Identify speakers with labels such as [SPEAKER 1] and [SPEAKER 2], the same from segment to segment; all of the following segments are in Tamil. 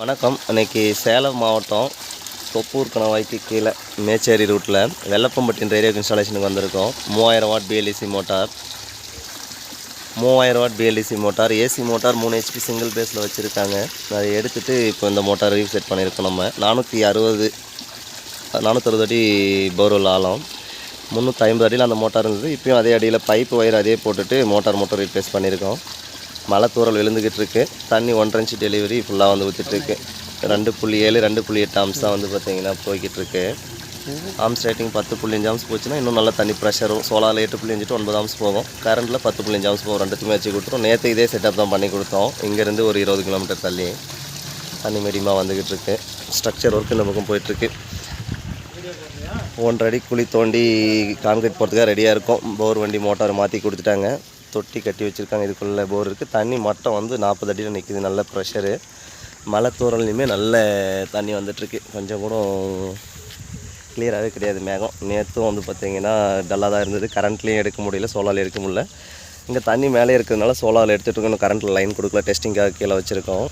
[SPEAKER 1] வணக்கம். இன்றைக்கி சேலம் மாவட்டம் தொப்பூர் கணவாய்க்கு கீழே மேச்சேரி ரூட்டில் வெள்ளப்பம்பட்டின் ரேடியோ இன்ஸ்டாலேஷனுக்கு வந்திருக்கோம். மூவாயிரம் வாட் பிஎல்இசி மோட்டார் மூவாயிரம் watt BLDC motor AC motor மூணு ஹெச்பி சிங்கிள் பேஸில் வச்சுருக்காங்க. அதை எடுத்துகிட்டு இப்போ இந்த மோட்டார் ரீசெட் பண்ணியிருக்கோம் நம்ம. நானூற்றி அறுபது நானூற்றறுபது அடி போர்வெல் ஆழம். முந்நூற்றி ஐம்பது அடியில் அந்த மோட்டார் இருந்தது. இப்போயும் அதே அடியில் பைப்பு ஒயர் அதே போட்டுட்டு மோட்டார் மோட்டார் ரீப்ளேஸ் பண்ணியிருக்கோம் மழை தூரல் விழுந்துக்கிட்டு இருக்கு தண்ணி ஒன்றரை இன்ச்சு டெலிவரி ஃபுல்லாக வந்து ஊற்றிட்டுருக்கு ரெண்டு புள்ளி ஏழு ரெண்டு புள்ளி எட்டு ஆம்ஸ் தான் வந்து பார்த்தீங்கன்னா போய்கிட்டு இருக்கு ஆம்ஸ் ரேட்டிங் பத்து புள்ளி அஞ்சு ஆம்ஸ் போச்சுன்னா இன்னும் நல்ல தண்ணி ப்ரெஷரும் சோலாரில் எட்டு புள்ளி அஞ்சு ஒன்பது ஆம்ஸ் போகும். கரண்ட்டில் பத்து புள்ளி அஞ்சு ஆம்ஸ் போகும். ரெண்டுத்துமே வச்சு கொடுத்துரும் நேற்று இதே செட்டப் தான் பண்ணி கொடுத்தோம். இங்கேருந்து ஒரு இருபது கிலோமீட்டர் தள்ளி தண்ணி மீடியமாக வந்துக்கிட்டு இருக்கு ஸ்ட்ரக்சர் ஒர்க்கு இந்த பக்கம் போயிட்டுருக்கு ஒன்றரை அடி குழி தோண்டி கான்கிரீட் போகிறதுக்காக ரெடியாக இருக்கும். போர் வண்டி மோட்டார் மாற்றி கொடுத்துட்டாங்க. தொட்டி கட்டி வச்சுருக்காங்க. இதுக்குள்ளே போர் இருக்குது தண்ணி மட்டம் வந்து நாற்பது அடியில் நிற்கிது நல்ல ப்ரெஷரு மலை தூரல்லையுமே நல்ல தண்ணி வந்துட்டுருக்கு. கொஞ்சம் கூட கிளியராகவே கிடையாது மேகம். நேற்றும் வந்து பார்த்திங்கன்னா டல்லாக தான் இருந்தது. கரண்ட்லேயும் எடுக்க முடியல. சோலாரில் எடுக்க முடியல. இங்கே தண்ணி மேலே இருக்கிறதுனால சோலாரில் எடுத்துகிட்டு இருக்கணும். கரண்ட்டில் லைன் கொடுக்கல. டெஸ்டிங்காக கீழே வச்சுருக்கோம்.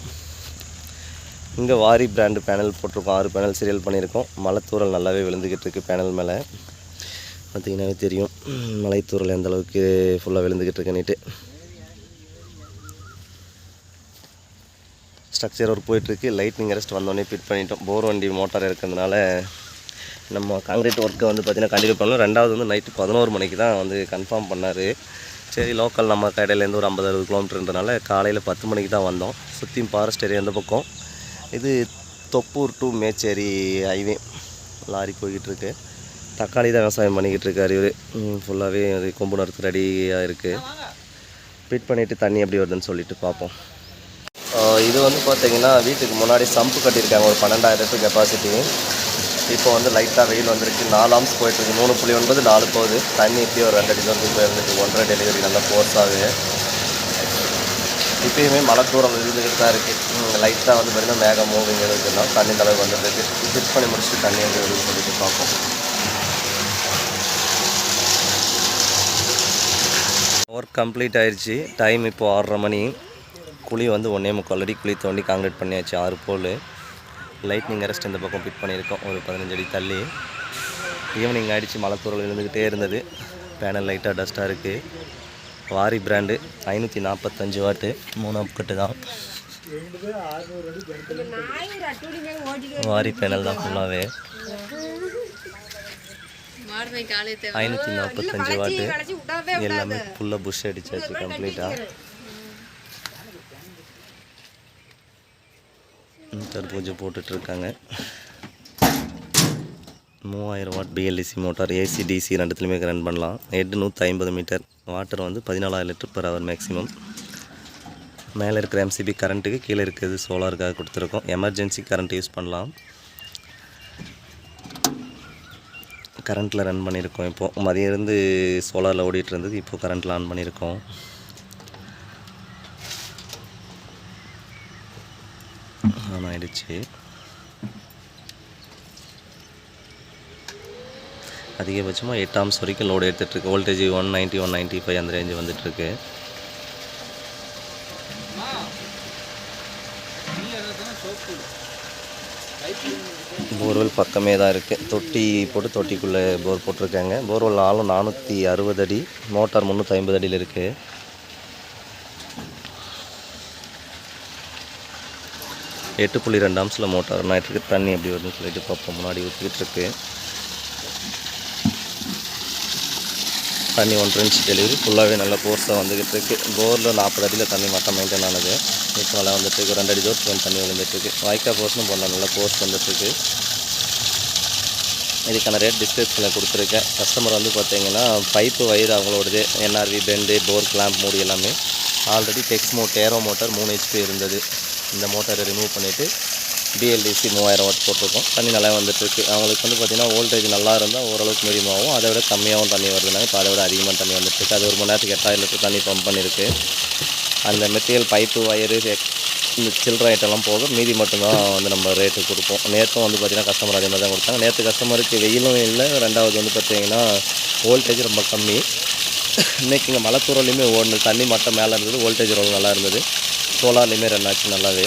[SPEAKER 1] இங்கே வாரி பிராண்டு பேனல் போட்டிருக்கோம். ஆறு பேனல் சீரியல் பண்ணியிருக்கோம். மலைத்தூரல் நல்லாவே விழுந்துக்கிட்டு இருக்குது பேனல் மேலே. பார்த்தீங்கன்னாவே தெரியும். மலைத்தூரில் எந்த அளவுக்கு ஃபுல்லாக விழுந்துக்கிட்டு இருக்கேன்னுட்டு. ஸ்ட்ரக்சர் ஒர்க் போயிட்டுருக்கு. லைட்னிங் அரெஸ்ட் வந்தோடனே ஃபிட் பண்ணிட்டோம். போர் வண்டி மோட்டார் இருக்கிறதுனால நம்ம காங்கிரீட் ஒர்க்கை வந்து பார்த்திங்கன்னா கண்டினியூ பண்ணலாம் ரெண்டாவது வந்து நைட்டு பதினோரு மணிக்கு தான் வந்து கன்ஃபார்ம் பண்ணார். சரி லோக்கல் நம்ம கடையிலேருந்து ஒரு ஐம்பது அறுபது கிலோமீட்டர்ன்றனால காலையில் பத்து மணிக்கு தான் வந்தோம். சுற்றியும் ஃபாரஸ்ட் ஏரியா இந்த பக்கம். இது Thoppur to Mecheri highway lorry போய்கிட்டுருக்கு தக்காளி தான் விவசாயம் பண்ணிக்கிட்டு இருக்காரு இவர் ஃபுல்லாகவே கொம்பு நறுத்து ரெடியாக இருக்குது ஃபிட் பண்ணிவிட்டு தண்ணி எப்படி வருதுன்னு சொல்லிட்டு பார்ப்போம். இது வந்து பார்த்திங்கன்னா வீட்டுக்கு முன்னாடி சம்பு கட்டியிருக்காங்க ஒரு பன்னெண்டாயிரத்து கெப்பாசிட்டி இப்போ வந்து லைட்டாக வெயில் வந்திருக்கு. நாலு ஆம்ஸ் போயிட்டுருக்கு. மூணு புள்ளி ஒன்பது நாலு போகுது. தண்ணி இப்படி ஒரு ரெண்டு அடி தூரத்துக்கு போயிருந்துருக்கு ஒன்றரை டெலிவரி நல்லா ஃபோர்ஸ் ஆகுது. இப்பயுமே மழை தூரம் இருந்துக்கிட்டு தான் இருக்குது லைட்டாக வந்து பார்த்தீங்கன்னா மேகம் மூவிங் இருக்குன்னா தண்ணி தலைவர் வந்துருக்கு ஃபிட் பண்ணி முடிச்சுட்டு தண்ணி வந்து வருதுன்னு சொல்லிட்டு பார்ப்போம். ஒர்க் கம்ப்ளீட் ஆயிடுச்சு டைம் இப்போ ஆறரை மணி. குழி வந்து ஒன்றே முக்கால் அடி குழி தோண்டி காங்கிரீட் பண்ணியாச்சு. ஆறு போல். லைட்னிங் அரெஸ்ட் இந்த பக்கம் ஃபிட் பண்ணியிருக்கோம். ஒரு பதினஞ்சு அடி தள்ளி. ஈவினிங் ஆகிடுச்சு மழை தூரல் இருந்துக்கிட்டே இருந்தது. பேனல் லைட்டாக டஸ்ட்டாக இருக்குது வாரி பிராண்டு ஐநூற்றி நாற்பத்தஞ்சு வாட்டு. மூணு கட்டு தான். வாரி பேனல் தான் ஃபுல்லாகவே ஐநூற்றி நாற்பத்தஞ்சு வாட்டு. எல்லாமே ஃபுல்லாக புஷ் அடிச்சாச்சு கம்ப்ளீட்டாக தற்பூஜை போட்டுட்ருக்காங்க மூவாயிரம் watt BLDC motor AC DC ரெண்டுத்துலையுமே run பண்ணலாம். ஹெட் நூற்றி ஐம்பது மீட்டர் வாட்டர் வந்து பதினாலாயிரம் லிட்டர் per ஹவர் மேக்ஸிமம் மேலே இருக்கிற எம்சிபி கரண்ட்டுக்கு கீழே இருக்கிறது சோலாருக்காக கொடுத்துருக்கோம். எமர்ஜென்சி கரண்ட் யூஸ் பண்ணலாம். கரண்ட்டில் ரன் பண்ணியிருக்கோம் இப்போது மதியம் இருந்து சோலாரில் ஓடிட்டு இருந்தது இப்போது கரண்ட்டில் ஆன் பண்ணியிருக்கோம் ஆன் ஆகிடுச்சு அதிகபட்சமாக எட்டாம்ஸ் வரைக்கும் load எடுத்துகிட்ருக்கு voltage one ninety one ninety five அந்த ரேஞ்சு வந்துட்டுருக்கு போர்வெல் பக்கமே தான் இருக்குது தொட்டி போட்டு தொட்டிக்குள்ளே போர் போட்டிருக்காங்க. போர்வெல் ஆழம் நானூற்றி அறுபது அடி மோட்டார் முந்நூற்றி ஐம்பது அடியில் இருக்குது எட்டு புள்ளி ரெண்டு அம்சில் மோட்டார் இருக்குது தண்ணி எப்படி வருதுன்னு சொல்லிட்டு பார்ப்போம் முன்னாடி ஊற்றிக்கிட்டு இருக்குது தண்ணி ஒன்றரை இன்ச்சு டெலிவரி ஃபுல்லாகவே நல்ல போர்ஸாக வந்துக்கிட்டு இருக்கு. போரில் நாற்பது அடியில் தண்ணி மட்டும் மெயின்டைன் ஆனது. இப்போ மழை வந்துட்டுருக்கு ரெண்டு அடி தூரத்துக்கு தண்ணி விழுந்துட்டுருக்கு வாய்க்கா போர்ஸும் போடலாம். நல்ல போர்ஸ் வந்துட்டுருக்கு இதுக்கான ரேட் டிஸ்கிரிப்ஷனில் கொடுத்துருக்கேன். கஸ்டமர் வந்து பார்த்தீங்கன்னா பைப்பு வயிறு அவங்களோடது என்ஆர்வி பெண்டு போர் கிளாம்ப் மூடி எல்லாமே. ஆல்ரெடி டெக்ஸ் மோட் ஏரோ மோட்டார் மூணு ஹெச்பி இருந்தது. இந்த மோட்டாரை ரிமூவ் பண்ணிவிட்டு பிஎல்டிசி மூவாயிரம் வாட் போட்டிருக்கோம். தண்ணி நல்லா வந்துட்டுருக்கு. அவங்களுக்கு வந்து பார்த்திங்கன்னா வோல்டேஜ் நல்லா இருந்தால் ஓரளவுக்கு மீடியமாகவும் அதை விட கம்மியாகவும் தண்ணி வருதுனாங்க இப்போ அதை விட அதிகமாக தண்ணி வந்துட்டுருக்கு. அது ஒரு மணி நேரத்துக்கு எட்டாயிரம் லிட்டர் தண்ணி பம்ப் பண்ணியிருக்கு அந்த மெட்டீரியல் பைப்பு வயரு இந்த சில்லற ஐட்டம்லாம் போக மீதி மட்டும்தான் வந்து நம்ம ரேட்டு கொடுப்போம். நேற்றும் வந்து பார்த்திங்கன்னா கஸ்டமர் அதே மாதிரி தான் கொடுத்தாங்க நேற்று கஸ்டமருக்கு வெயிலும் இல்லை. ரெண்டாவது வந்து பார்த்திங்கன்னா வோல்டேஜ் ரொம்ப கம்மி. இன்றைக்கி இங்கே மலை ஓடணும் தண்ணி மட்டம் மேலே இருந்தது. வோல்டேஜ் ரொம்ப நல்லா இருந்தது. சோலார்லேயுமே ரன் ஆச்சு நல்லாவே.